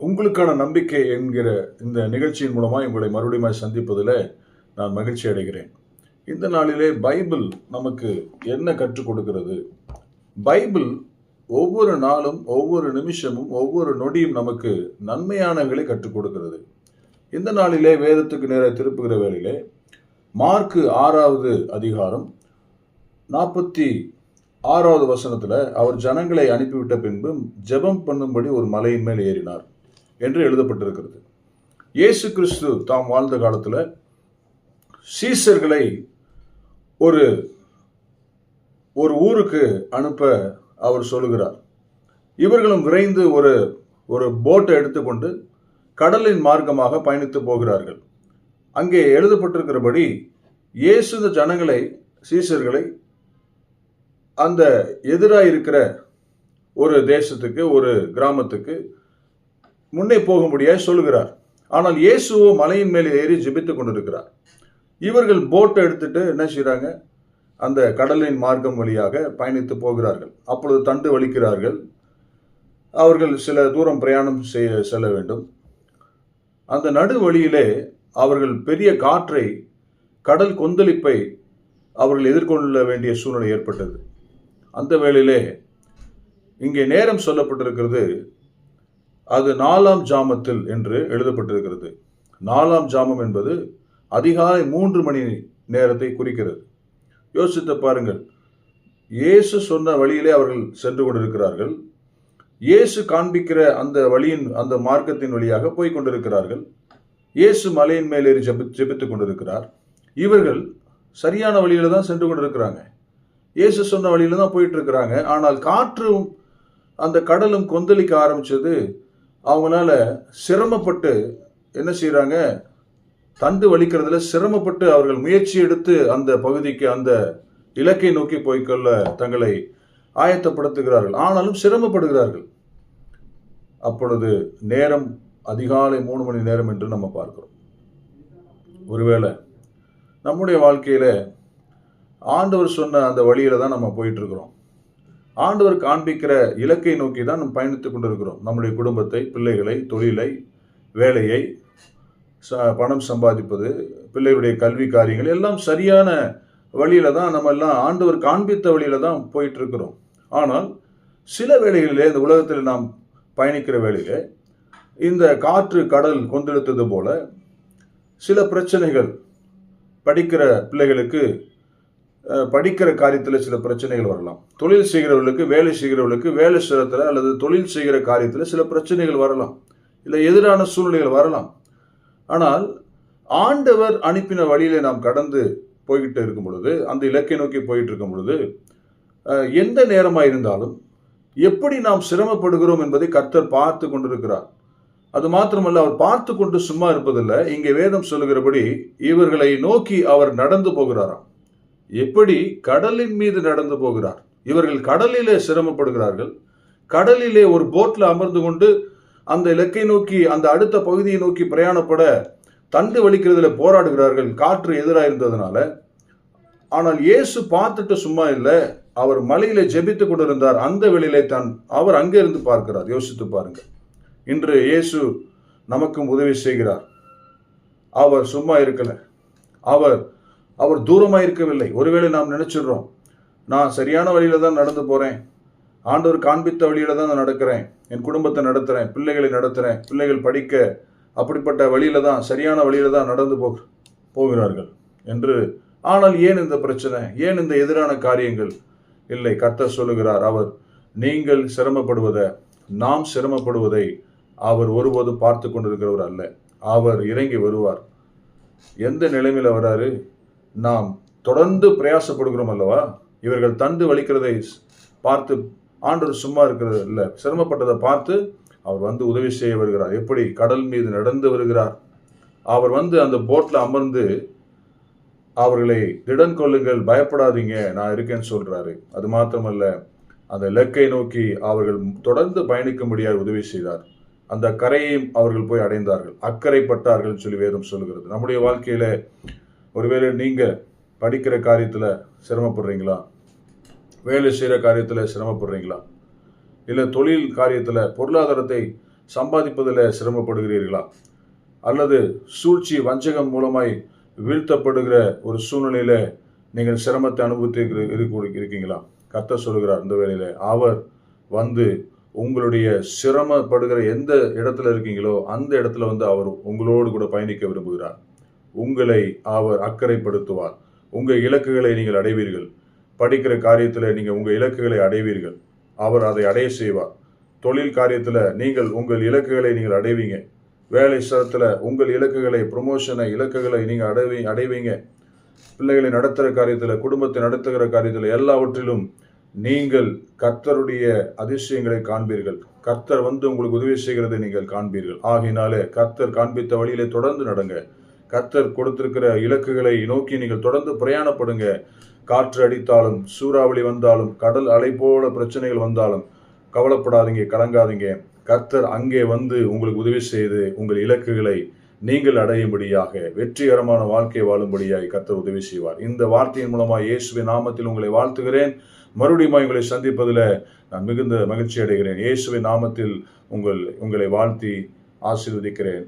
உங்களுக்கான நம்பிக்கை என்கிற இந்த நிகழ்ச்சியின் மூலமாக உங்களை மறுபடியும் சந்திப்பதில் நான் மகிழ்ச்சி அடைகிறேன். இந்த நாளிலே பைபிள் நமக்கு என்ன கற்றுக் கொடுக்கிறது? பைபிள் ஒவ்வொரு நாளும் ஒவ்வொரு நிமிஷமும் ஒவ்வொரு நொடியும் நமக்கு நன்மையானவைகளை கற்றுக் கொடுக்கிறது. இந்த நாளிலே வேதத்துக்கு நேர திருப்புகிற வேளையிலே மார்க்கு ஆறாவது அதிகாரம் நாற்பத்தி ஆறாவது வசனத்தில் அவர் ஜனங்களை அனுப்பிவிட்ட பின்பு ஜெபம் பண்ணும்படி ஒரு மலையின் மேல் ஏறினார். என்று எழுதப்பட்டிருக்கிறது. இயேசு கிறிஸ்து தாம் வாழ்ந்த காலத்தில் சீசர்களை ஒரு ஒரு ஊருக்கு அனுப்ப அவர் சொல்லுகிறார். இவர்களும் விரைந்து ஒரு ஒரு போட்டை எடுத்துக்கொண்டு கடலின் மார்க்கமாக பயணித்து போகிறார்கள். அங்கே எழுதப்பட்டிருக்கிறபடி இயேசு இந்த ஜனங்களை சீசர்களை அந்த எதிராக இருக்கிற ஒரு தேசத்துக்கு ஒரு கிராமத்துக்கு முன்னே போகும்படியாக சொல்லுகிறார். ஆனால் இயேசுவோ மலையின் மேலே ஏறி ஜெபித்துக் கொண்டிருக்கிறார். இவர்கள் போட்டை எடுத்துட்டு என்ன செய்கிறாங்க அந்த கடலின் மார்க்கம் வழியாக பயணித்து போகிறார்கள். அப்பொழுது தண்டு வலிக்கிறார்கள். அவர்கள் சில தூரம் பிரயாணம் செய்ய செல்ல வேண்டும். அந்த நடு வழியிலே அவர்கள் பெரிய காற்றை கடல் கொந்தளிப்பை அவர்கள் எதிர்கொள்ள வேண்டிய சூழ்நிலை ஏற்பட்டது. அந்த வேளையிலே இங்கே நேரம் சொல்லப்பட்டிருக்கிறது. அது நாலாம் ஜாமத்தில் என்று எழுதப்பட்டிருக்கிறது. நாலாம் ஜாமம் என்பது அதிகாலை மூன்று மணி நேரத்தை குறிக்கிறது. யோசித்து பாருங்கள். இயேசு சொன்ன வழியிலே அவர்கள் சென்று கொண்டிருக்கிறார்கள். இயேசு காண்பிக்கிற அந்த வழியின் அந்த மார்க்கத்தின் வழியாக போய் கொண்டிருக்கிறார்கள். இயேசு மலையின் மேலேறி ஏறி ஜெபி கொண்டிருக்கிறார். இவர்கள் சரியான வழியில தான் சென்று கொண்டிருக்கிறாங்க. இயேசு சொன்ன வழியில தான் போயிட்டு இருக்கிறாங்க. ஆனால் காற்றும் அந்த கடலும் கொந்தளிக்க ஆரம்பிச்சது அவங்களால சிரமப்பட்டு என்ன செய்கிறாங்க தண்டு வலிக்கிறதுல சிரமப்பட்டு அவர்கள் முயற்சி எடுத்து அந்த பகுதிக்கு அந்த இலக்கை நோக்கி போய்க்கொள்ள தங்களை ஆயத்தப்படுத்துகிறார்கள். ஆனாலும் சிரமப்படுகிறார்கள். அப்பொழுது நேரம் அதிகாலை மூணு மணி நேரம் என்று நம்ம பார்க்கிறோம். ஒருவேளை நம்முடைய வாழ்க்கையில் ஆண்டவர் சொன்ன அந்த வழியில் தான் நம்ம போயிட்டுருக்குறோம் ஆண்டவர் காண்பிக்கிற இலக்கை நோக்கி தான் நம்ம பயணித்து கொண்டிருக்கிறோம். நம்முடைய குடும்பத்தை பிள்ளைகளை தொழிலை வேலையை ச- பணம் சம்பாதிப்பது பிள்ளைகளுடைய கல்வி காரியங்கள் எல்லாம் சரியான வழியில தான் நம்ம எல்லாம் ஆண்டவர் காண்பித்த வழியில தான் போயிட்டு இருக்கிறோம் ஆனால் சில வேளைகளிலே இந்த உலகத்தில் நாம் பயணிக்கிற வேளையிலே இந்த காற்று கடல் கொந்தெடுத்தது போல சில பிரச்சனைகள் படிக்கிற பிள்ளைகளுக்கு படிக்கிற காரியத்தில் சில பிரச்சனைகள் வரலாம். தொழில் செய்கிறவர்களுக்கு வேலை செய்கிறவர்களுக்கு வேலை செய்கிறத்தில் அல்லது தொழில் செய்கிற காரியத்தில் சில பிரச்சனைகள் வரலாம். இல்லை எதிரான சூழ்நிலைகள் வரலாம். ஆனால் ஆண்டவர் அனுப்பின வழியிலே நாம் கடந்து போய்கிட்டு இருக்கும் பொழுது அந்த இலக்கை நோக்கி போயிட்டு இருக்கும் பொழுது எந்த நேரமாக இருந்தாலும் எப்படி நாம் சிரமப்படுகிறோம் என்பதை கர்த்தர் பார்த்து கொண்டிருக்கிறார். அது மாத்திரமல்ல அவர் பார்த்து கொண்டு சும்மா இருப்பதில்லை. இங்கே வேதம் சொல்லுகிறபடி இவர்களை நோக்கி அவர் நடந்து போகிறாராம். எப்படி கடலின் மீது நடந்து போகிறார்? இவர்கள் கடலிலே சிரமப்படுகிறார்கள். கடலிலே ஒரு போட்டில் அமர்ந்து கொண்டு அந்த இலக்கை நோக்கி அந்த அடுத்த பகுதியை நோக்கி பிரயாணப்பட தண்டு வலிக்கிறதுல போராடுகிறார்கள் காற்று எதிராக இருந்ததுனால. ஆனால் இயேசு பார்த்துட்டு சும்மா இல்லை அவர் மலையில ஜெபித்து கொண்டிருந்தார். அந்த வெளியிலே தான் அவர் அங்கே இருந்து பார்க்கிறார். யோசித்து பாருங்க. இன்று இயேசு நமக்கும் உதவி செய்கிறார். அவர் சும்மா இருக்கல. அவர் அவர் தூரமாக இருக்கவில்லை ஒருவேளை நாம் நினச்சிடுறோம் நான் சரியான வழியில் தான் நடந்து போகிறேன் ஆண்டவர் காண்பித்த வழியில தான் நான் நடக்கிறேன். என் குடும்பத்தை நடத்துகிறேன் பிள்ளைகளை நடத்துகிறேன் பிள்ளைகள் படிக்க அப்படிப்பட்ட வழியில தான் சரியான வழியில் தான் நடந்து போ போகிறார்கள் என்று. ஆனால் ஏன் இந்த பிரச்சனை? ஏன் இந்த எதிரான காரியங்கள்? இல்லை கர்த்தர் சொல்லுகிறார் அவர் நீங்கள் சிரமப்படுவதை நாம் சிரமப்படுவதை அவர் ஒருபோதும் பார்த்து கொண்டிருக்கிறவர் அல்ல. அவர் இறங்கி வருவார். எந்த நிலைமையில் வராரு? நாம் தொடர்ந்து பிரயாசப்படுகிறோம் அல்லவா? இவர்கள் தண்டு வலிக்கிறதை பார்த்து ஆண்டவர் சும்மா இருக்கிறது இல்லை. சிரமப்பட்டதை பார்த்து அவர் வந்து உதவி செய்ய வருகிறார். எப்படி? கடல் மீது நடந்து வருகிறார். அவர் வந்து அந்த போட்டில் அமர்ந்து அவர்களை திடன் கொள்ளுங்கள் பயப்படாதீங்க நான் இருக்கேன்னு சொல்கிறாரு அது மாத்திரமல்ல அந்த இலக்கை நோக்கி அவர்கள் தொடர்ந்து பயணிக்கும்படியாக உதவி செய்தார். அந்த கரையையும் அவர்கள் போய் அடைந்தார்கள். அக்கறைப்பட்டார்கள் சொல்லி வேதம் சொல்கிறது நம்முடைய வாழ்க்கையில ஒருவேளை நீங்கள் படிக்கிற காரியத்தில் சிரமப்படுறீங்களா? வேலை செய்கிற காரியத்தில் சிரமப்படுறீங்களா? இல்லை தொழில் காரியத்தில் பொருளாதாரத்தை சம்பாதிப்பதில் சிரமப்படுகிறீர்களா? அல்லது சூழ்ச்சி வஞ்சகம் மூலமாய் வீழ்த்தப்படுகிற ஒரு சூழ்நிலையில் நீங்கள் சிரமத்தை அனுபவித்து இருக்கீங்களா? கர்த்தர் சொல்கிறார் இந்த வேலையில் அவர் வந்து உங்களுடைய சிரமப்படுகிற எந்த இடத்துல இருக்கீங்களோ அந்த இடத்துல வந்து அவர் உங்களோடு கூட பயணிக்க விரும்புகிறார். உங்களை அவர் அக்கறைப்படுத்துவார். உங்கள் இலக்குகளை நீங்கள் அடைவீர்கள். படிக்கிற காரியத்தில் நீங்கள் உங்கள் இலக்குகளை அடைவீர்கள். அவர் அதை அடைய செய்வார். தொழில் காரியத்தில் நீங்கள் உங்கள் இலக்குகளை நீங்கள் அடைவீங்க. வேலை ஸ்தலத்தில் உங்கள் இலக்குகளை ப்ரொமோஷனை இலக்குகளை நீங்கள் அடைவி அடைவீங்க. பிள்ளைகளை நடத்துகிற காரியத்தில் குடும்பத்தை நடத்துகிற காரியத்தில் எல்லாவற்றிலும் நீங்கள் கர்த்தருடைய அதிசயங்களை காண்பீர்கள். கர்த்தர் வந்து உங்களுக்கு உதவி செய்கிறதை நீங்கள் காண்பீர்கள். ஆகையினாலே கர்த்தர் காண்பித்த வழியிலே தொடர்ந்து நடங்க. கர்த்தர் கொடுத்திருக்கிற இலக்குகளை நோக்கி நீங்கள் தொடர்ந்து பிரயாணப்படுங்க. காற்று அடித்தாலும் சூறாவளி வந்தாலும் கடல் அலை போல பிரச்சனைகள் வந்தாலும் கவலைப்படாதீங்க கலங்காதீங்க. கர்த்தர் அங்கே வந்து உங்களுக்கு உதவி செய்து உங்கள் இலக்குகளை நீங்கள் அடையும்படியாக வெற்றிகரமான வாழ்க்கை வாழும்படியாக கர்த்தர் உதவி செய்வார். இந்த வார்த்தையின் மூலமாக இயேசுவின் நாமத்தில் உங்களை வாழ்த்துகிறேன். மறுபடியும் உங்களை சந்திப்பதில் நான் மிகுந்த மகிழ்ச்சி அடைகிறேன். இயேசுவின் நாமத்தில் உங்கள் உங்களை வாழ்த்தி ஆசீர்வதிக்கிறேன்.